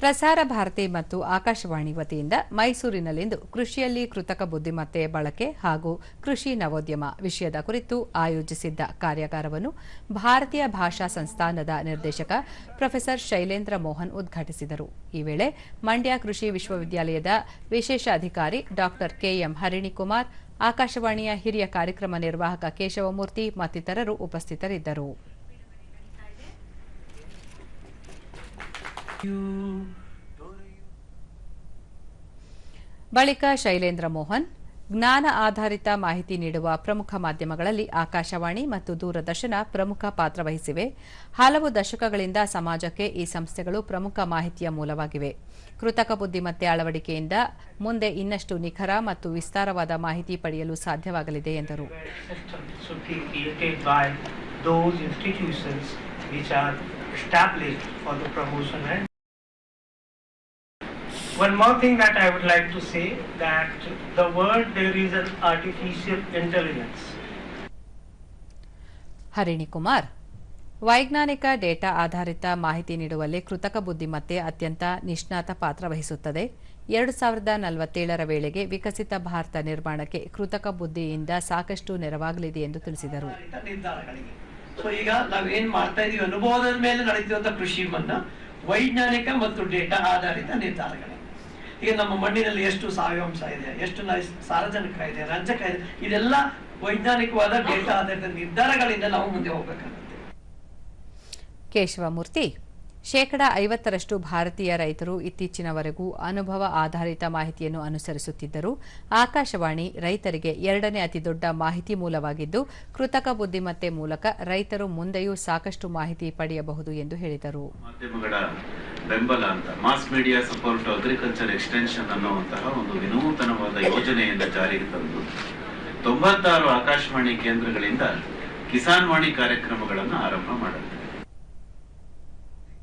ಪ್ರಸಾರ ಭಾರತಿ ಮತ್ತು ಆಕಾಶವಾಣಿ ವತಿಯಿಂದ ಮೈಸೂರಿನಲ್ಲಿಂದು ಕೃಷಿಯಲ್ಲಿ ಕೃತಕ ಬುದ್ಧಿಮತ್ತೆ ಬಳಕೆ ಹಾಗೂ ಕೃಷಿ ನವೋದ್ಯಮ ವಿಷಯದ ಕುರಿತು ಆಯೋಜಿಸಿದ್ದ ಕಾರ್ಯಾಗಾರವನ್ನು ಭಾರತೀಯ ಭಾಷಾ ಸಂಸ್ಥಾನದ ನಿರ್ದೇಶಕ ಪ್ರೊಫೆಸರ್ ಶೈಲೇಂದ್ರ ಮೋಹನ್ ಉದ್ಘಾಟಿಸಿದರು. ಈ ವೇಳೆ ಮಂಡ್ಯ ಕೃಷಿ ವಿಶ್ವವಿದ್ಯಾಲಯದ ವಿಶೇಷ ಅಧಿಕಾರಿ ಡಾ ಕೆಎಂ ಹರಿಣಿಕುಮಾರ್, ಆಕಾಶವಾಣಿಯ ಹಿರಿಯ ಕಾರ್ಯಕ್ರಮ ನಿರ್ವಾಹಕ ಕೇಶವಮೂರ್ತಿ ಮತ್ತಿತರರು ಉಪಸ್ಥಿತರಿದ್ದರು. ಬಳಿಕ ಶೈಲೇಂದ್ರ ಮೋಹನ್ ಜ್ಞಾನ ಆಧಾರಿತ ಮಾಹಿತಿ ನೀಡುವ ಪ್ರಮುಖ ಮಾಧ್ಯಮಗಳಲ್ಲಿ ಆಕಾಶವಾಣಿ ಮತ್ತು ದೂರದರ್ಶನ ಪ್ರಮುಖ ಪಾತ್ರ ವಹಿಸಿವೆ. ಹಲವು ದಶಕಗಳಿಂದ ಸಮಾಜಕ್ಕೆ ಈ ಸಂಸ್ಥೆಗಳು ಪ್ರಮುಖ ಮಾಹಿತಿಯ ಮೂಲವಾಗಿವೆ. ಕೃತಕ ಬುದ್ಧಿಮತ್ತೆ ಅಳವಡಿಕೆಯಿಂದ ಮುಂದೆ ಇನ್ನಷ್ಟು ನಿಖರ ಮತ್ತು ವಿಸ್ತಾರವಾದ ಮಾಹಿತಿ ಪಡೆಯಲು ಸಾಧ್ಯವಾಗಲಿದೆ ಎಂದರು. Which are established for the promotion and one more thing that I would like to say that the word there is an artificial intelligence. Harinikumar ವೈಜ್ಞಾನಿಕ ಡೇಟಾ ಆಧಾರಿತ ಮಾಹಿತಿ ನೀಡುವಲ್ಲಿ ಕೃತಕ ಬುದ್ಧಿಮತ್ತೆ ಅತ್ಯಂತ ನಿಷ್ಣಾತ ಪಾತ್ರ ವಹಿಸುತ್ತದೆ. ಎರಡು ಸಾವಿರದ ನಲವತ್ತೇಳರ ವೇಳೆಗೆ ವಿಕಸಿತ ಭಾರತ ನಿರ್ಮಾಣಕ್ಕೆ ಕೃತಕ ಬುದ್ಧಿಯಿಂದ ಸಾಕಷ್ಟು ನೆರವಾಗಲಿದೆ ಎಂದು ತಿಳಿಸಿದರು. ಸೊ ಈಗ ನಾವೇನ್ ಮಾಡ್ತಾ ಇದೀವಿ ಅನುಭವದ ಮೇಲೆ ನಡೆಯುವಂತ ಕೃಷಿಯನ್ನ ವೈಜ್ಞಾನಿಕ ಮತ್ತು ಡೇಟಾ ಆಧಾರಿತ ನಿರ್ಧಾರಗಳು ಈಗ ನಮ್ಮ ಮಣ್ಣಿನಲ್ಲಿ ಎಷ್ಟು ಸಾವಯವಾಂಶ ಇದೆ, ಎಷ್ಟು ಸಾರಜನಕ ಇದೆ, ರಂಜಕ ಇದೆ, ಇದೆಲ್ಲ ವೈಜ್ಞಾನಿಕವಾದ ಡೇಟಾ ಆಧಾರಿತ ನಿರ್ಧಾರಗಳಿಂದ ನಾವು ಮುಂದೆ ಹೋಗ್ಬೇಕಾಗುತ್ತೆ. ಕೇಶವಮೂರ್ತಿ ಶೇಕಡ ಐವತ್ತರಷ್ಟು ಭಾರತೀಯ ರೈತರು ಇತ್ತೀಚಿನವರೆಗೂ ಅನುಭವ ಆಧಾರಿತ ಮಾಹಿತಿಯನ್ನು ಅನುಸರಿಸುತ್ತಿದ್ದರು. ಆಕಾಶವಾಣಿ ರೈತರಿಗೆ ಎರಡನೇ ಅತಿದೊಡ್ಡ ಮಾಹಿತಿ ಮೂಲವಾಗಿದ್ದು, ಕೃತಕ ಬುದ್ಧಿಮತ್ತೆ ಮೂಲಕ ರೈತರು ಮುಂದೆಯೂ ಸಾಕಷ್ಟು ಮಾಹಿತಿ ಪಡೆಯಬಹುದು ಎಂದು ಹೇಳಿದರು. ಮಾಧ್ಯಮಗಳ ಬೆಂಬಲ ಅಂತ, mass media support agriculture extension ಅನ್ನುವಂತಹ ಒಂದು ವಿನೂತನವಾದ ಯೋಜನೆಯಿಂದ ಜಾರಿಗೆ ತಂದು, ತೊಂಬತ್ತಾರು ಆಕಾಶವಾಣಿ ಕೇಂದ್ರಗಳಿಂದ ಕಿಸಾನ್ ವಾಣಿ ಕಾರ್ಯಕ್ರಮಗಳನ್ನು ಆರಂಭ ಮಾಡುತ್ತೆ